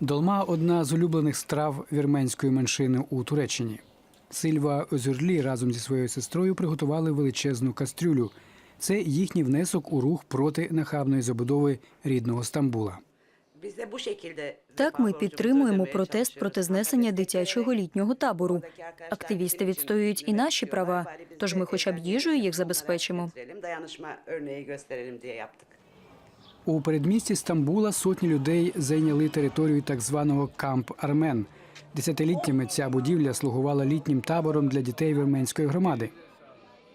Долма одна з улюблених страв вірменської меншини у Туреччині. Сильва Озюрлі разом зі своєю сестрою приготували величезну кастрюлю. Це їхній внесок у рух проти нахабної забудови рідного Стамбула. Так, ми підтримуємо протест проти знесення дитячого літнього табору. Активісти відстоюють і наші права, тож ми хоча б їжею їх забезпечимо. У передмісті Стамбула сотні людей зайняли територію так званого камп Армен. Десятиліттями ця будівля слугувала літнім табором для дітей вірменської громади.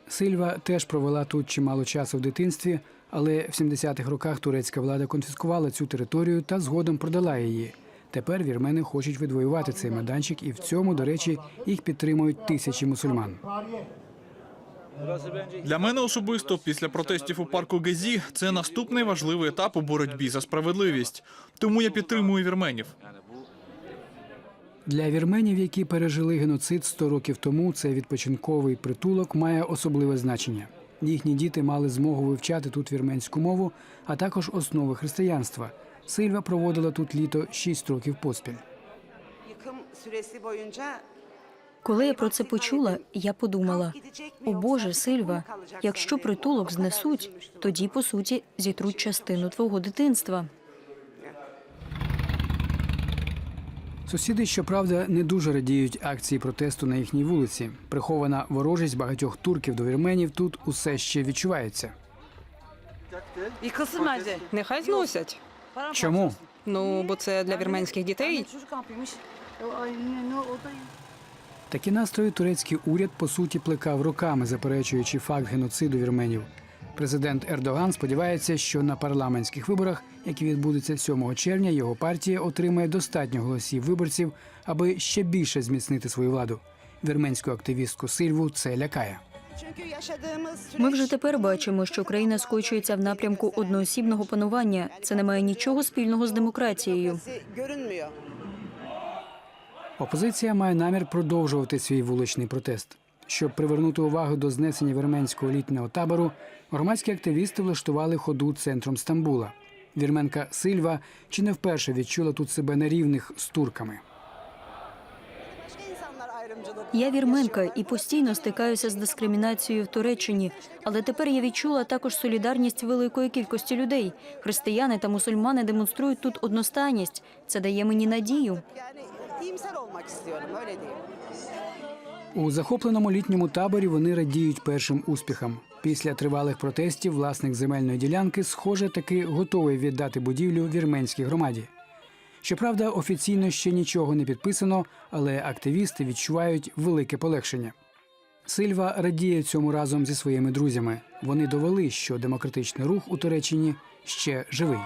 Сильва теж провела тут чимало часу в дитинстві, але в 70-х роках турецька влада конфіскувала цю територію та згодом продала її. Тепер вірмени хочуть відвоювати цей майданчик, і в цьому, до речі, їх підтримують тисячі мусульман. Для мене особисто після протестів у парку Гезі це наступний важливий етап у боротьбі за справедливість. Тому я підтримую вірменів. Для вірменів, які пережили геноцид 100 років тому, цей відпочинковий притулок має особливе значення. Їхні діти мали змогу вивчати тут вірменську мову, а також основи християнства. Сильва проводила тут літо 6 років поспіль. Коли я про це почула, я подумала: о Боже, Сильва, якщо притулок знесуть, тоді по суті зітруть частину твого дитинства. Сусіди, щоправда, не дуже радіють акції протесту на їхній вулиці. Прихована ворожість багатьох турків до вірменів тут усе ще відчувається. Нехай зносять. Чому? Ну, бо це для вірменських дітей. Такі настрої турецький уряд по суті плекав роками, заперечуючи факт геноциду вірменів. Президент Ердоган сподівається, що на парламентських виборах, які відбудуться 7 червня, його партія отримає достатньо голосів виборців, аби ще більше зміцнити свою владу. Вірменську активістку Сильву це лякає. Ми вже тепер бачимо, що країна скочується в напрямку одноосібного панування. Це не має нічого спільного з демократією. Опозиція має намір продовжувати свій вуличний протест. Щоб привернути увагу до знесення вірменського літнього табору, громадські активісти влаштували ходу центром Стамбула. Вірменка Сильва чи не вперше відчула тут себе на рівних з турками. Я вірменка і постійно стикаюся з дискримінацією в Туреччині, але тепер я відчула також солідарність великої кількості людей. Християни та мусульмани демонструють тут одностайність. Це дає мені надію. Iyimser olmak istiyorum öyle diyeyim. У захопленому літньому таборі вони радіють першим успіхам. Після тривалих протестів власник земельної ділянки, схоже, таки готовий віддати будівлю вірменській громаді. Щоправда, офіційно ще нічого не підписано, але активісти відчувають велике полегшення. Сильва радіє цьому разом зі своїми друзями. Вони довели, що демократичний рух у Туреччині ще живий.